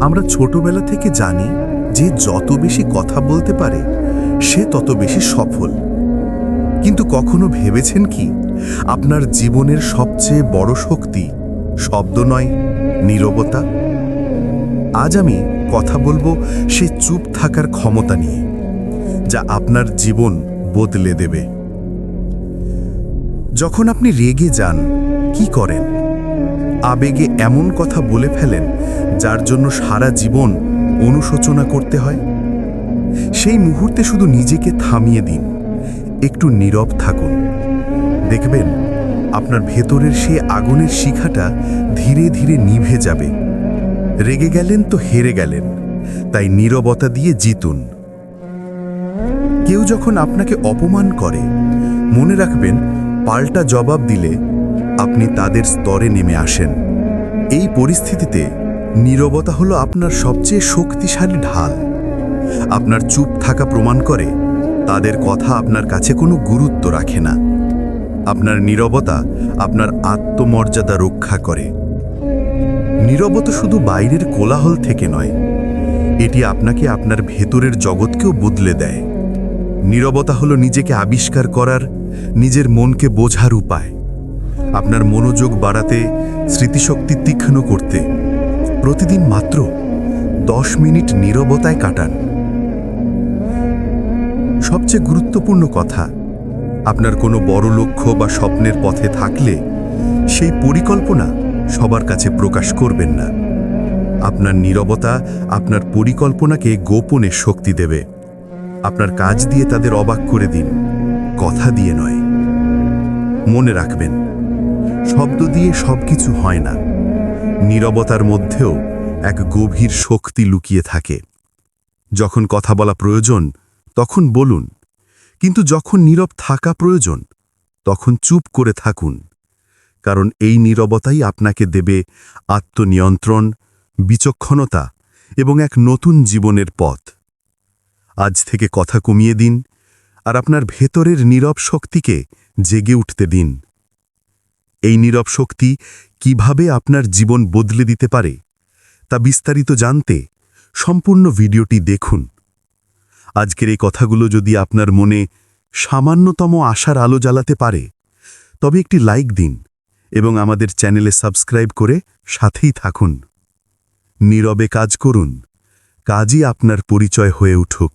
আমরা ছোটবেলা থেকে জানি যে যত বেশি কথা বলতে পারে, সে তত বেশি সফল। কিন্তু কখনো ভেবেছেন কি? আপনার জীবনের সবচেয়ে বড় শক্তি শব্দ নয়, নীরবতা? আজ আমি কথা বলব সে চুপ থাকার ক্ষমতা নিয়ে, যা আপনার জীবন বদলে দেবে। যখন আপনি রেগে যান, কি করেন? আবেগে এমন কথা বলে ফেলেন যার জন্য সারা জীবন অনুশোচনা করতে হয়? সেই মুহূর্তে শুধু নিজেকে থামিয়ে দিন, একটু নীরব থাকুন। দেখবেন আপনার ভেতরের সেই আগুনের শিখাটা ধীরে ধীরে নিভে যাবে। রেগে গেলেন তো হেরে গেলেন, তাই নীরবতা দিয়ে জিতুন। কেউ যখন আপনাকে অপমান করে, মনে রাখবেন পাল্টা জবাব দিলে আপনি তাদের স্তরে নেমে আসেন। এই পরিস্থিতিতে নীরবতা হলো আপনার সবচেয়ে শক্তিশালী ঢাল। আপনার চুপ থাকা প্রমাণ করে তাদের কথা আপনার কাছে কোনো গুরুত্ব রাখে না। আপনার নীরবতা আপনার আত্মমর্যাদা রক্ষা করে। নীরবতা শুধু বাইরের কোলাহল থেকে নয়, এটি আপনাকে আপনার ভেতরের জগৎকেও বদলে দেয়। নীরবতা হলো নিজেকে আবিষ্কার করার, নিজের মনকে বোঝার উপায়। আপনার মনোযোগ বাড়াতে, স্মৃতিশক্তি তীক্ষ্ণ করতে। প্রতিদিন মাত্র দশ মিনিট নীরবতায় কাটান। সবচেয়ে গুরুত্বপূর্ণ কথা, আপনার কোনো বড় লক্ষ্য বা স্বপ্নের পথে থাকলে সেই পরিকল্পনা সবার কাছে প্রকাশ করবেন না। আপনার নীরবতা আপনার পরিকল্পনাকে গোপনে শক্তি দেবে। আপনার কাজ দিয়ে তাদের অবাক করে দিন, কথা দিয়ে নয়। মনে রাখবেন শব্দ দিয়ে সবকিছু হয় না। নীরবতার মধ্যেও এক গভীর শক্তি লুকিয়ে থাকে। যখন কথা বলা প্রয়োজন, তখন বলুন। কিন্তু যখন নীরব থাকা প্রয়োজন, তখন চুপ করে থাকুন। কারণ এই নীরবতাই আপনাকে দেবে আত্মনিয়ন্ত্রণ, বিচক্ষণতা এবং এক নতুন জীবনের পথ। আজ থেকে কথা কমিয়ে দিন আর আপনার ভেতরের নীরব শক্তিকে জেগে উঠতে দিন। এই নীরব শক্তি কীভাবে আপনার জীবন বদলে দিতে পারে, তা বিস্তারিত জানতে সম্পূর্ণ ভিডিওটি দেখুন। আজকের এই কথাগুলো যদি আপনার মনে সামান্যতম আশার আলো জ্বালাতে পারে, তবে একটি লাইক দিন এবং আমাদের চ্যানেলে সাবস্ক্রাইব করে সাথেই থাকুন। নীরবে কাজ করুন, কাজই আপনার পরিচয় হয়ে উঠুক।